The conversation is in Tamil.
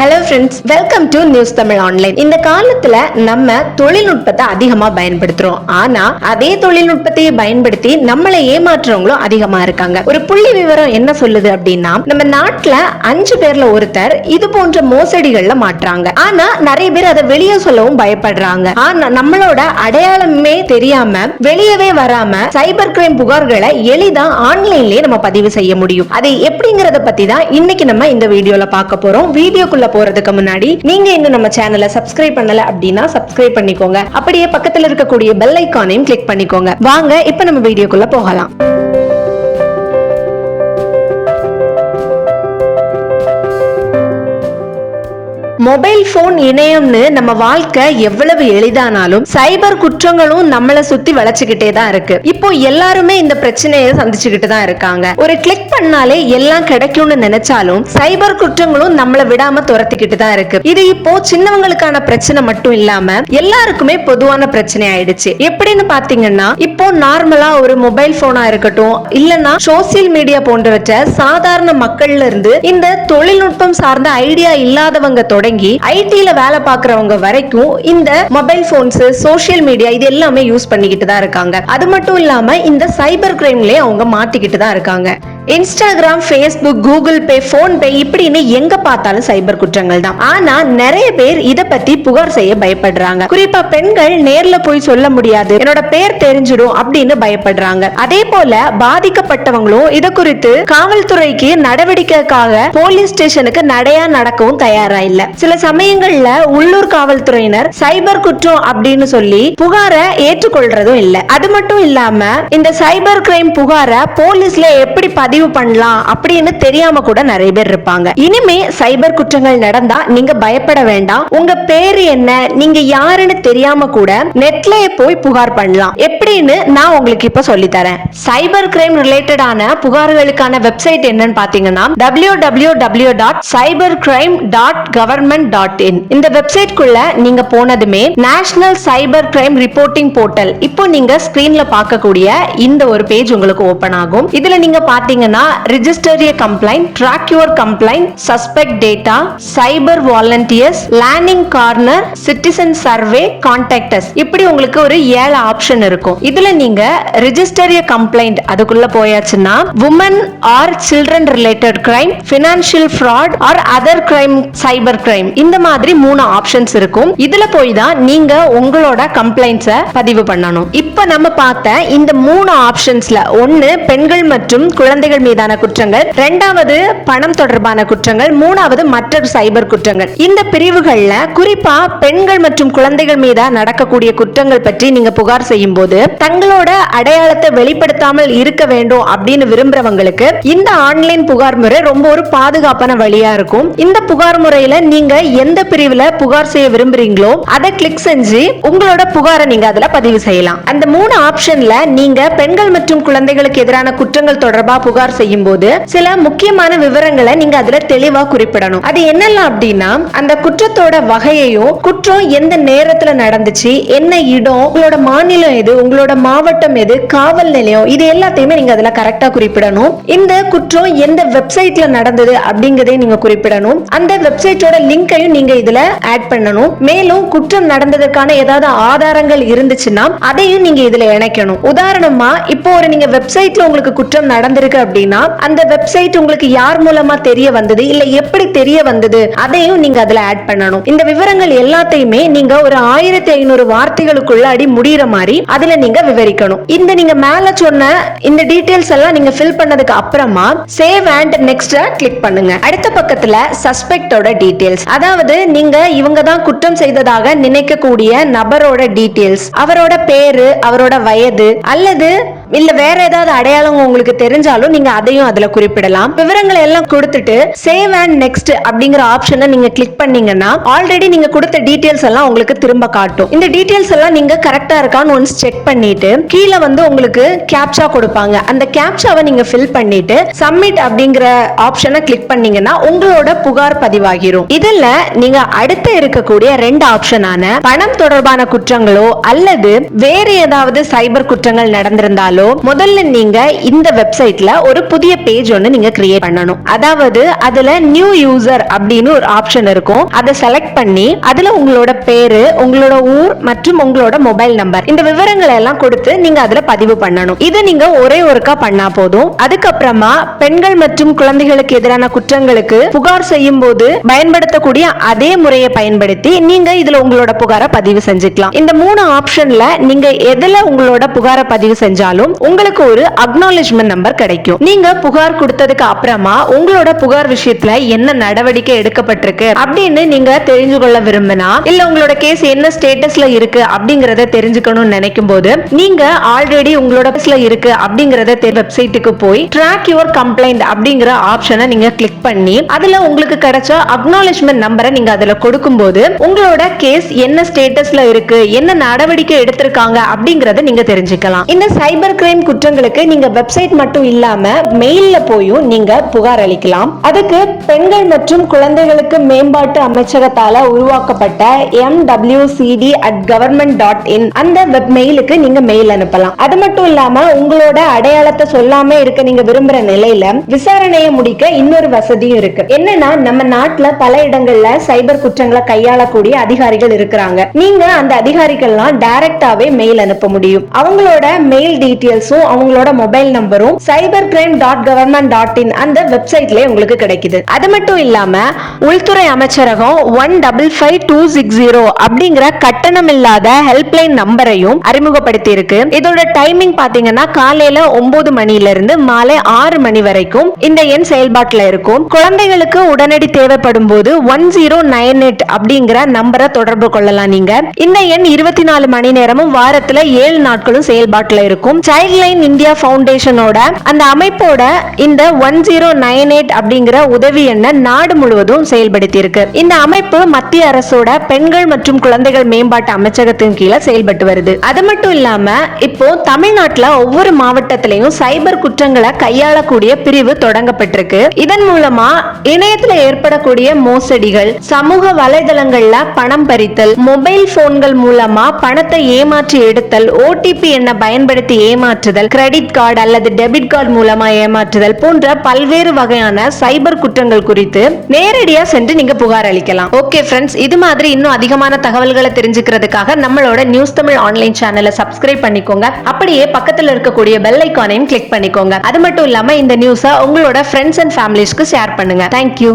Hello friends welcome to news Tamil online இந்த காலத்துல நம்ம தொழில்நுட்பத்தை அதிகமா பயன்படுத்துறோம். ஆனா அதே தொழில்நுட்பத்தையே பயன்படுத்தி நம்மளை ஏமாற்றுறவங்களும் அதிகமா இருக்காங்க. ஒரு புள்ளி விவரம் என்ன சொல்லுது அப்படின்னா நம்ம நாட்டுல அஞ்சு பேர்ல ஒருத்தர் இது போன்ற மோசடிகள்ல மாட்டுறாங்க. ஆனா நிறைய பேர் அதை வெளியே சொல்லவும் பயப்படுறாங்க. ஆனா நம்மளோட அடையாளமே தெரியாம வெளியவே வராம சைபர் கிரைம் புகார்களை எளிதா ஆன்லைன்லயே நம்ம பதிவு செய்ய முடியும். அது எப்படிங்கறத பத்தி தான் இன்னைக்கு நம்ம இந்த வீடியோல பார்க்க போறோம். வீடியோக்குள்ள போறதுக்கு முன்னாடி நீங்க இன்னும் நம்ம சேனலை சப்ஸ்கிரைப் பண்ணல அப்படின்னா சப்ஸ்கிரைப் பண்ணிக்கோங்க. அப்படியே பக்கத்துல இருக்கக்கூடிய பெல் ஐக்கானையும் கிளிக் பண்ணிக்கோங்க. வாங்க இப்ப நம்ம வீடியோக்குள்ள போகலாம். மொபைல் போன் இணையம்னு நம்ம வாழ்க்கை எவ்வளவு எளிதானாலும் சைபர் குற்றங்களும் நம்மளை சுத்தி வளைச்சுக்கிட்டே தான் இருக்கு. இப்போ எல்லாருமே இந்த பிரச்சனையை சந்திச்சுக்கிட்டு தான் இருக்காங்க. ஒரு கிளிக் பண்ணாலே எல்லாம் கிடைக்கும்னு நினைச்சாலும் சைபர் குற்றங்களும் நம்மளை விடாம துரத்திக்கிட்டு தான் இருக்கு. இது இப்போ சின்னவங்களுக்கான பிரச்சனை மட்டும் இல்லாம எல்லாருக்குமே பொதுவான பிரச்சனை ஆயிடுச்சு. எப்படின்னு பாத்தீங்கன்னா இப்போ நார்மலா ஒரு மொபைல் போனா இருக்கட்டும் இல்லனா சோசியல் மீடியா போன்றவற்றை சாதாரண மக்கள்ல இருந்து இந்த தொழில்நுட்பம் சார்ந்த ஐடியா இல்லாதவங்க தொடங்கி ஐடியில வேலை பார்க்கறவங்க வரைக்கும் இந்த மொபைல் போன்ஸ் சோஷியல் மீடியா இது எல்லாமே யூஸ் பண்ணிக்கிட்டு தான் இருக்காங்க. அது மட்டும் இல்லாம இந்த சைபர் கிரைம்லயே அவங்க மாட்டிக்கிட்டு தான் இருக்காங்க. Instagram Facebook Google Pay PhonePe இப்படின்னு எங்க பார்த்தாலும் சைபர் குற்றங்கள் தான். ஆனா நிறைய பேர் இத பத்தி புகார் செய்ய பயப்படுறாங்க. குறிப்பா பெண்கள் நேர்ல போய் சொல்ல முடியாது. என்னோட பேர் தெரிஞ்சிடும் அப்படின்னு பயப்படுறாங்க. அதே போல பாதிக்கப்பட்டவங்களும் இத குறித்து காவல்துறைக்கு நடவடிக்கைக்காக போலீஸ் ஸ்டேஷனுக்கு நடையா நடக்கவும் தயாரா இல்ல. சில சமயங்கள்ல உள்ளூர் காவல்துறையினர் சைபர் குற்றம் அப்படின்னு சொல்லி புகாரை ஏற்றுக்கொள்றதும் இல்ல. அது மட்டும் இல்லாம இந்த சைபர் கிரைம் புகாரை போலீஸ்ல எப்படி பதிவு பண்ணலாம் அப்படின்னு தெரியாம கூட நிறைய பேர் இருப்பாங்க. இனிமே சைபர் குற்றங்கள் நடந்தா நீங்க பயப்பட வேண்டாம். உங்க பேரு என்ன? நீங்க யாருன்னு தெரியாம கூட நெட்லயே போய் புகார் பண்ணலாம். எப்படின்னு நான் உங்களுக்கு இப்ப சொல்லி தரேன் சைபர் கிரைம் ரிலேட்டடான புகார்களுக்கான வெப்சைட் என்னன்னு பாத்தீங்கன்னா W W W dot cyber crime dot government dot in இந்த வெப்சைட் குள்ள நீங்க போனதுமே national cyber crime reporting portal இப்போ நீங்க ஸ்கிரீன்ல பார்க்கக்கூடிய இந்த ஒரு பேஜ் உங்களுக்கு ஓபன் ஆகும். இதுல நீங்க பாத்தீங்கன்னா register a complaint track your complaint suspect data cyber volunteers learning corner citizen survey contact us இப்படி உங்களுக்கு ஒரு ஏழு ஆப்ஷன் இருக்கும். இதுல நீங்க ரிஜிஸ்டர் ஏ கம்ப்ளைண்ட் அதுக்குள்ள போயாச்சுன்னா women or children related crime financial fraud or other crime cyber crime இந்த மாதிரி மூணு ஆப்ஷன்ஸ் இருக்கும். இதுல போய் தான் நீங்க உங்களோட கம்ப்ளைண்ட்ஸை பதிவு பண்ணணும். இப்ப நம்ம பார்த்த இந்த மூணு ஆப்ஷன்ஸ்ல ஒன்னு பெண்கள் மற்றும் குழந்தை குழந்தைகள் மீதான குற்றங்கள் இரண்டாவது பணம் தொடர்பான குற்றங்கள் மூணாவது மற்ற சைபர் குற்றங்கள். இந்த பிரிவுகள்ல குறிப்பா பெண்கள் மற்றும் குழந்தைகள் மீதா நடக்கக்கூடிய குற்றங்கள் பற்றி நீங்க புகார் செய்யும் போது தங்களோட அடையாளத்தை வெளிப்படுத்தாமல் இருக்க வேண்டும் அப்படின்னு விரும்புறவங்களுக்கு இந்த ஆன்லைன் புகார் முறை ரொம்ப ஒரு பாதுகாப்பான வழியா இருக்கும். இந்த புகார் முறையில நீங்க எந்த பிரிவுல புகார் செய்ய விரும்புறீங்களோ அதை கிளிக் செஞ்சு உங்களோட புகாரை நீங்க அதுல பதிவு செய்யலாம். அந்த மூணு ஆப்ஷன்ல நீங்க பெண்கள் மற்றும் குழந்தைகளுக்கு எதிரான குற்றங்கள் தொடர்பா புகார் செய்யும் போது சில முக்கியமான விவரங்களை நீங்க அதுல தெளிவா குறிப்பிடணும். அது என்னெல்லாம் அப்படின்னா அந்த குற்றத்தோட வகையையும் குற்றம் எந்த நேரத்துல நடந்துச்சு என்ன இடம் உங்களோட மாநிலம் எது உங்களோட மாவட்டம் எது காவல் நிலையம் இது எல்லாத்தையுமே நீங்க அதுல கரெக்டா குறிப்பிடணும். இந்த குற்றம் எந்த வெப்சைட்ல நடந்தது அப்படிங்கறதையும் நீங்க குறிப்பிடணும். அந்த வெப்சைட்டோட லிங்கையும் நீங்க இதுல ஆட் பண்ணணும். மேலும் குற்றம் நடந்ததற்கான ஏதாவது ஆதாரங்கள் இருந்துச்சுன்னா அதையும் நீங்க இதுல இணைக்கணும். உதாரணமா இப்போ ஒரு நீங்க வெப்சைட்ல உங்களுக்கு குற்றம் நடந்திருக்கு அப்படின்னா அந்த வெப்சைட் உங்களுக்கு யார் மூலமா தெரிய வந்தது இல்ல எப்படி தெரிய வந்தது அதையும் நீங்க அதுல ஆட் பண்ணணும். இந்த விவரங்கள் எல்லாத்தையுமே நீங்க ஒரு ஆயிரத்தி ஐநூறு வார்த்தைகளுக்குள்ள அடி முடியற மாதிரி அதுல நீங்க விவரிக்கணும். இந்த நீங்க மேல சொன்ன இந்த டீடைல்ஸ் எல்லாம் நீங்க ஃபில் பண்ணதுக்கு அப்புறமா சேவ் அண்ட் நெக்ஸ்ட் கிளிக் பண்ணுங்க. அடுத்த பக்கத்துல சஸ்பெக்டோட டீடைல்ஸ் அதாவது நீங்க இவங்க தான் குற்றம் செய்ததாக நினைக்கக்கூடிய நபரோட டீடைல்ஸ் அவரோட பேரு அவரோட வயது அல்லது இல்ல வேற ஏதாவது அடையாளம் உங்களுக்கு தெரிஞ்சாலும் நீங்க அதையும் அதுல குறிப்பிடலாம். விவரங்களை எல்லாம் கொடுத்துட்டு சேவ் அண்ட் நெக்ஸ்ட் அப்படிங்கிற ஆப்ஷனை நீங்க கிளிக் பண்ணீங்கன்னா ஆல்ரெடி நீங்க கொடுத்த டீடைல்ஸ் எல்லாம் உங்களுக்கு திரும்ப காட்டும். இந்த டீடைல்ஸ் எல்லாம் நீங்க கரெக்டா இருக்கான்னு ஒன்ஸ் செக் பண்ணிட்டு கீழே வந்து உங்களுக்கு கேப்சா கொடுப்பாங்க. அந்த கேப்சாவை நீங்க ஃபில் பண்ணிட்டு சப்மிட் அப்படிங்கிற ஆப்ஷனை கிளிக் பண்ணீங்கன்னா உங்களோட புகார் பதிவாகிரும். இதுல நீங்க அடுத்து இருக்கக்கூடிய ரெண்டு ஆப்ஷனான பணம் தொடர்பான குற்றங்களோ அல்லது வேற ஏதாவது சைபர் குற்றங்கள் நடந்திருந்தாலும் பண்ணாலோ முதல்ல நீங்க இந்த வெப்சைட்ல ஒரு புதிய பேஜ் ஒன்னு நீங்க கிரியேட் பண்ணணும். அதாவது அதுல நியூ யூசர் அப்படின்னு ஒரு ஆப்ஷன் இருக்கும். அதை செலக்ட் பண்ணி அதுல உங்களோட பேரு உங்களோட ஊர் மற்றும் உங்களோட மொபைல் நம்பர் இந்த விவரங்களை எல்லாம் கொடுத்து நீங்க அதுல பதிவு பண்ணணும். இது நீங்க ஒரே ஒருக்கா பண்ணா போதும். அதுக்கப்புறமா பெண்கள் மற்றும் குழந்தைகளுக்கு எதிரான குற்றங்களுக்கு புகார் செய்யும் போது பயன்படுத்தக்கூடிய அதே முறையை பயன்படுத்தி நீங்க இதுல உங்களோட புகாரை பதிவு செஞ்சுக்கலாம். இந்த மூணு ஆப்ஷன்ல நீங்க எதுல உங்களோட புகாரை பதிவு செஞ்சாலும் உங்களுக்கு ஒரு அக்னாலேஜ்மெண்ட் நம்பர் கிடைக்கும். நீங்க புகார் கொடுத்ததுக்கு அப்புறமா உங்களோட புகார் விஷயத்துல என்ன நடவடிக்கை எடுக்கப்பட்டிருக்கு அப்படின்னு நீங்க தெரிஞ்சு கொள்ள விரும்பினா இல்ல உங்களோட கேஸ் என்ன ஸ்டேட்டஸ்ல இருக்கு அப்படிங்கறத தெரிஞ்சுக்கணும்னு நினைக்கும் போது நீங்க ஆல்ரெடி உங்களோட கேஸ்ல இருக்கு அப்படிங்கறத வெப்சைட்டுக்கு போய் ட்ராக் யுவர் கம்ப்ளைண்ட் அப்படிங்கிற ஆப்ஷனை நீங்க கிளிக் பண்ணி அதுல உங்களுக்கு கிடைச்ச அக்னாலேஜ்மெண்ட் நம்பரை நீங்க அதுல கொடுக்கும்போது உங்களோட கேஸ் என்ன ஸ்டேட்டஸ்ல இருக்கு என்ன நடவடிக்கை எடுத்திருக்காங்க அப்படிங்கறத நீங்க தெரிஞ்சுக்கலாம். இந்த சைபர் கிரைம் குற்றங்களுக்கு நீங்க வெப்சைட் மட்டும் இல்லாம மெயில்ல போயும் நீங்க புகார் அளிக்கலாம். அதுக்கு பெண்கள் மற்றும் குழந்தைகளுக்கு மேம்பாட்டு அமைச்சகத்தால உருவாக்கப்பட்ட M W CD at government dot in அந்த வெப் மெயிலுக்கு நீங்க மெயில் அனுப்பலாம். அது மட்டும் இல்லாம உங்களோட அடையாளத்தை சொல்லாம இருக்க நீங்க விரும்புற நிலையில விசாரணையை முடிக்க இன்னொரு வசதியும் இருக்கு. என்னன்னா நம்ம நாட்டுல பல இடங்கள்ல சைபர் குற்றங்களை கையாளக்கூடிய அதிகாரிகள் இருக்கிறாங்க. நீங்க அந்த அதிகாரிகள்லாம் டைரக்டாவே மெயில் அனுப்ப முடியும். அவங்களோட மெயில் டீட்டெயில்ஸும் அவங்களோட மொபைல் நம்பரும் cyber crime dot government dot in அந்த வெப்சைட்லயே உங்களுக்கு கிடைக்குது. அது மட்டும் இல்லாம உள்துறை அமைச்சரகம் one double five two six zero அப்படிங்கிற கட்டணம் இல்லாத ஹெல்ப்லைன் நம்பரையும் அறிமுகப்படுத்தி இருக்கு இதோட டைமிங் பாத்தீங்கன்னா காலையில ஒன்பது மணில இருந்து மாலை ஆறு மணி வரைக்கும் இந்த எண் செயல்பாட்டுல இருக்கும். குழந்தைகளுக்கு உடனடி தேவைப்படும் போது ஒன் ஜீரோ நைன் எயிட் அப்படிங்கிற நம்பரை தொடர்பு கொள்ளலாம் நீங்க. இந்த எண் இருபத்தி நாலு மணி நேரமும் வாரத்துல ஏழு நாட்களும் செயல்பாட்டுல இருக்கும். சைல்ட் லைன் இந்தியா ஃபவுண்டேஷனோட அந்த அமைப்போட இந்த ஒன் ஜீரோ நைன் எயிட் அப்படிங்கிற உதவி எண்ணை நாடு முழுவதும் செயல்படுத்தி இருக்கு இந்த அமைப்பு மத்திய அரசோட பெண்கள் மற்றும் குழந்தைகள் மேம்பாட்டு அமைச்சகத்தின் கீழே செயல்பட்டு வருது. அது மட்டும் இல்லாம இப்போ தமிழ்நாட்டுல ஒவ்வொரு மாவட்டத்திலையும் சைபர் குற்றங்களை கையாளக்கூடிய பிரிவு தொடங்கப்பட்டிருக்கு. இதன் மூலமா இணையத்துல ஏற்படக்கூடிய மோசடிகள் சமூக வலைதளங்கள்ல பணம் பறித்தல் மொபைல் போன்கள் மூலமா பணத்தை ஏமாற்றி எடுத்தல் ஓடிபி எண்ணை பயன்படுத்தி ஏமாற்றுதல் கிரெடிட் கார்டு அல்லது டெபிட் கார்டு மூலமா ஏமாற்றுதல் போன்ற பல்வேறு வகையான சைபர் குற்றங்கள் குறித்து நேரடியா சென்று நீங்க புகார் அளிக்கலாம். ஓகே ஃப்ரெண்ட்ஸ் இது மாதிரி இன்னும் அதிகமான தகவல்களை தெரிஞ்சுக்கிறதுக்காக நம்மளோட நியூஸ் தமிழ் ஆன்லைன் சேனலை சப்ஸ்கிரைப் பண்ணிக்கோங்க. அப்படியே பக்கத்துல இருக்கக்கூடிய பெல் ஐக்கானையும் கிளிக் பண்ணிக்கோங்க. அது மட்டும் இல்லாம இந்த நியூஸை உங்களோட ஃப்ரெண்ட்ஸ் அண்ட் ஃபேமிலிஸ்க்கு ஷேர் பண்ணுங்க. Thank you